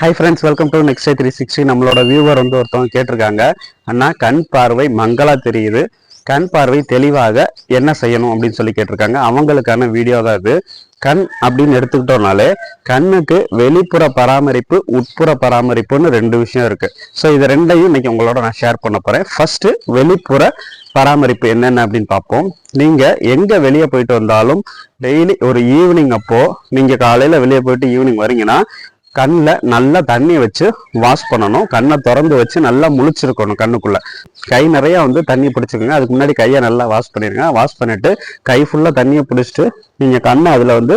Hi friends welcome to next three sixty நம்மளோட viewer வந்து ஒருத்தவங்க கேட்டிருக்காங்க. அண்ணா கண் பார்வை மங்களா தெரியுது. கண் பார்வை தெளிவாக என்ன செய்யணும் அப்படின்னு சொல்லி கேட்டிருக்காங்க. அவங்களுக்கான வீடியோ தான் இது. கண் அப்படின்னு எடுத்துக்கிட்டோம்னாலே கண்ணுக்கு வெளிப்புற பராமரிப்பு உட்புற பராமரிப்புன்னு ரெண்டு விஷயம் இருக்கு. ஸோ இது ரெண்டையும் இன்னைக்கு உங்களோட நான் ஷேர் பண்ண போறேன். ஃபர்ஸ்ட் வெளிப்புற பராமரிப்பு என்னென்ன அப்படின்னு பார்ப்போம். நீங்க எங்க வெளியே போயிட்டு வந்தாலும் டெய்லி ஒரு ஈவினிங் அப்போ நீங்க காலையில வெளியே போயிட்டு ஈவினிங் வரீங்கன்னா கண்ணில் நல்லா தண்ணி வச்சு வாஷ் பண்ணணும். கண்ணை திறந்து வச்சு நல்லா முழிச்சிருக்கணும் கண்ணுக்குள்ள. கை நிறைய வந்து தண்ணி பிடிச்சிக்கோங்க அதுக்கு முன்னாடி கையை நல்லா வாஷ் பண்ணிடுங்க வாஷ் பண்ணிட்டு கை ஃபுல்லாக தண்ணியை பிடிச்சிட்டு நீங்கள் கண்ணை அதில் வந்து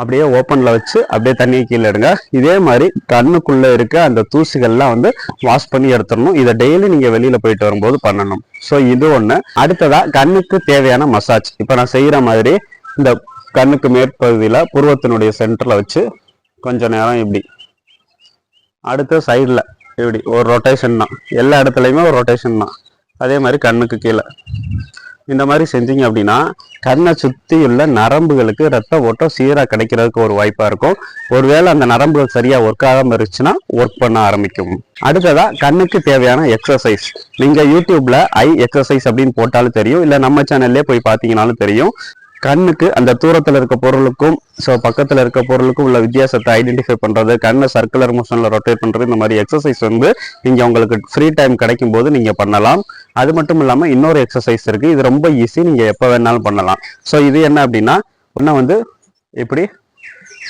அப்படியே ஓப்பனில் வச்சு அப்படியே தண்ணியை கீழே எடுங்க. இதே மாதிரி கண்ணுக்குள்ளே இருக்க அந்த தூசிகள்லாம் வந்து வாஷ் பண்ணி எடுத்துடணும். இதை டெய்லி நீங்கள் வெளியில் போயிட்டு வரும்போது பண்ணணும். ஸோ இது ஒன்று அடுத்ததாக கண்ணுக்கு தேவையான மசாஜ் இப்போ நான் செய்கிற மாதிரி இந்த கண்ணுக்கு மேற்பகுதியில் புருவத்தினுடைய சென்டரில் வச்சு கொஞ்ச நேரம் இப்படி. அடுத்த சைடில் இப்படி ஒரு ரொட்டேஷன் தான். எல்லா இடத்துலையுமே ஒரு ரொட்டேஷன் தான். அதே மாதிரி கண்ணுக்கு கீழே. இந்த மாதிரி செஞ்சீங்க அப்படின்னா கண்ணை சுற்றியுள்ள நரம்புகளுக்கு ரத்த ஓட்டம் சீராக கிடைக்கிறதுக்கு ஒரு வாய்ப்பாக இருக்கும். ஒருவேளை அந்த நரம்புகள் சரியாக ஒர்க் ஆகாமல் இருந்துச்சுன்னா ஒர்க் பண்ண ஆரம்பிக்கும். அடுத்ததா கண்ணுக்கு தேவையான எக்ஸசைஸ் நீங்கள் யூடியூப்ல ஐ எக்ஸசைஸ் அப்படின்னு போட்டாலும் தெரியும். இல்லை நம்ம சேனல்லே போய் பார்த்தீங்கனாலும் தெரியும். கண்ணுக்கு அந்த தூரத்தில் இருக்க பொருளுக்கும் ஸோ பக்கத்தில் இருக்க பொருளுக்கும் உள்ள வித்தியாசத்தை ஐடென்டிஃபை பண்ணுறது கண்ணை சர்க்குலர் மோஷனில் ரொட்டேட் பண்ணுறது இந்த மாதிரி எக்ஸசைஸ் வந்து நீங்கள் உங்களுக்கு ஃப்ரீ டைம் கிடைக்கும் போது நீங்கள் பண்ணலாம். அது மட்டும் இல்லாமல் இன்னொரு எக்ஸசைஸ் இருக்குது இது ரொம்ப ஈஸி நீங்கள் எப்போ வேணாலும் பண்ணலாம். ஸோ இது என்ன அப்படின்னா ஒன்று வந்து இப்படி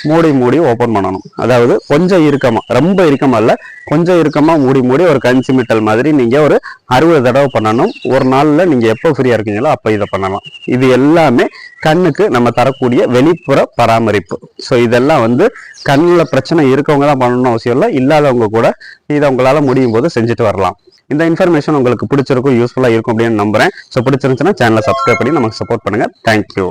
மூடி மூடி ஓப்பன் பண்ணணும். அதாவது கொஞ்சம் இறுக்கமாக ரொம்ப இறுக்கமாக இல்ல கொஞ்சம் இறுக்கமாக மூடி மூடி ஒரு கஞ்சி மிட்டல் மாதிரி நீங்க ஒரு அறுபது தடவை பண்ணணும். ஒரு நாள்ல நீங்க எப்போ ஃப்ரீயா இருக்கீங்களோ அப்ப இதை பண்ணலாம். இது எல்லாமே கண்ணுக்கு நம்ம தரக்கூடிய வெளிப்புற பராமரிப்பு. ஸோ இதெல்லாம் வந்து கண்ணில் பிரச்சனை இருக்கவங்க தான் பண்ணணும்னு அவசியம் இல்லை. இல்லாதவங்க கூட இதை உங்களால் முடியும் போது செஞ்சுட்டு வரலாம். இந்த இன்ஃபர்மேஷன் உங்களுக்கு பிடிச்சிருக்கும் யூஸ்ஃபுல்லாக இருக்கும் அப்படின்னு நம்புறேன். ஸோ பிடிச்சிருந்துச்சுன்னா சேனலை சப்ஸ்கிரைப் பண்ணி நமக்கு சப்போர்ட் பண்ணுங்கள் தேங்க்யூ